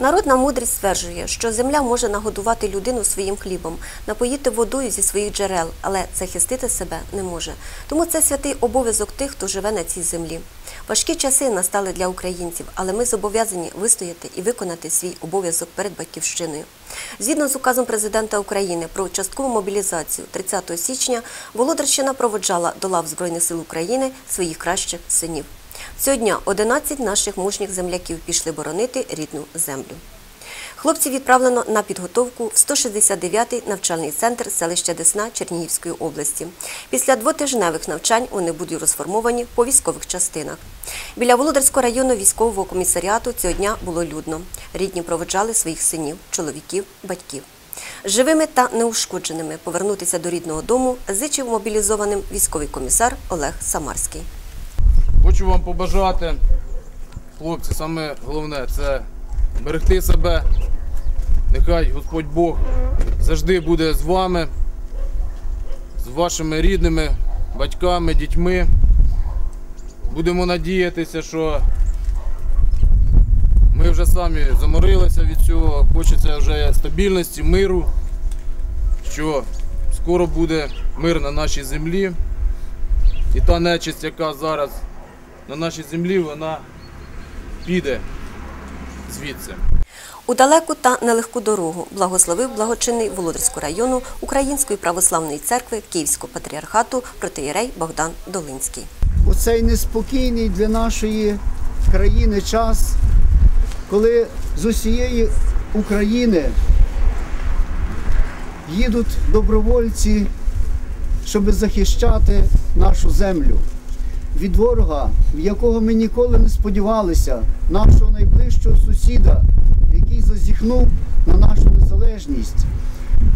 Народна мудрість стверджує, що земля може нагодувати людину своїм хлібом, напоїти водою зі своїх джерел, але захистити себе не може. Тому це святий обов'язок тих, хто живе на цій землі. Важкі часи настали для українців, але ми зобов'язані вистояти і виконати свій обов'язок перед батьківщиною. Згідно з указом президента України про часткову мобілізацію 30 січня, Володарщина проводжала до лав Збройних сил України своїх кращих синів. Цього дня 11 наших мужніх земляків пішли боронити рідну землю. Хлопців відправлено на підготовку в 169-й навчальний центр селища Десна Чернігівської області. Після двотижневих навчань вони будуть розформовані по військових частинах. Біля Володарського району військового комісаріату цього дня було людно. Рідні проведжали своїх синів, чоловіків, батьків. Живими та неушкодженими повернутися до рідного дому зичив мобілізованим військовий комісар Олег Самарський. Хочу вам побажати, хлопці, саме головне це берегти себе. Нехай Господь Бог завжди буде з вами, з вашими рідними, батьками, дітьми. Будемо надіятися, що ми вже самі заморилися від цього, хочеться вже стабільності, миру, що скоро буде мир на нашій землі. І та нечисть, яка зараз на нашій землі, вона піде звідси. У далеку та нелегку дорогу благословив благочинний Володарського району Української православної церкви Київського патріархату протиєрей Богдан Долинський. у цей неспокійний для нашої країни час, коли з усієї України їдуть добровольці, щоб захищати нашу землю від ворога, в якого ми ніколи не сподівалися, нашого найближчого сусіда, який зазіхнув на нашу незалежність.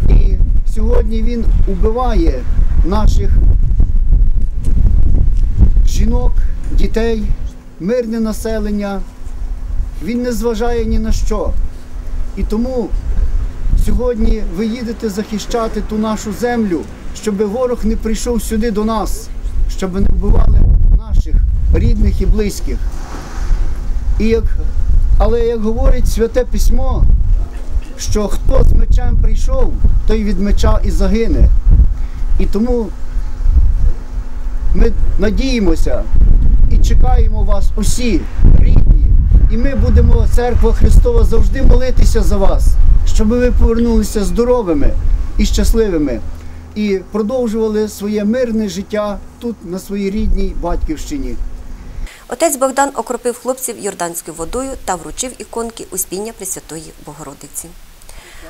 І сьогодні він убиває наших жінок, дітей, мирне населення. Він не зважає ні на що. І тому сьогодні ви їдете захищати ту нашу землю, щоб ворог не прийшов сюди до нас, щоб не вбивали рідних і близьких. І як, але як говорить Святе Письмо, що хто з мечем прийшов, той від меча і загине. І тому ми надіємося і чекаємо вас усі, рідні. І ми будемо, церква Христова, завжди молитися за вас, щоб ви повернулися здоровими і щасливими і продовжували своє мирне життя тут, на своїй рідній батьківщині. Отець Богдан окропив хлопців йорданською водою та вручив іконки Успіння Пресвятої Богородиці.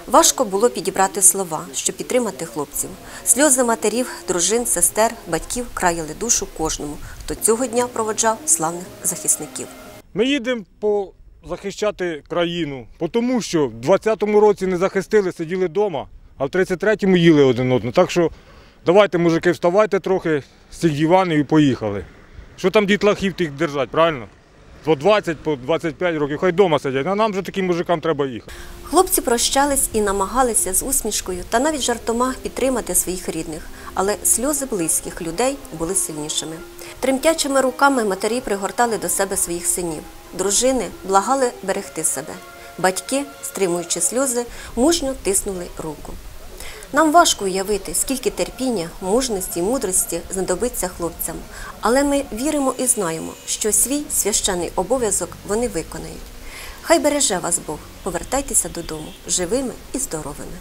Важко було підібрати слова, щоб підтримати хлопців. Сльози матерів, дружин, сестер, батьків краяли душу кожному, хто цього дня проводжав славних захисників. Ми їдемо захищати країну, тому що в 20-му році не захистили, сиділи вдома, а в 33-му їли один одного. Так що давайте, мужики, вставайте трохи з цих диванів і поїхали. Що там дітлахів тих держать, правильно? По 20, по 25 років, хай вдома сидять, а нам же таким мужикам треба їхати. Хлопці прощались і намагалися з усмішкою та навіть жартома підтримати своїх рідних, але сльози близьких людей були сильнішими. Тремтячими руками матері пригортали до себе своїх синів. Дружини благали берегти себе. Батьки, стримуючи сльози, мужньо тиснули руку. Нам важко уявити, скільки терпіння, мужності і мудрості знадобиться хлопцям, але ми віримо і знаємо, що свій священний обов'язок вони виконають. Хай береже вас Бог, повертайтеся додому живими і здоровими.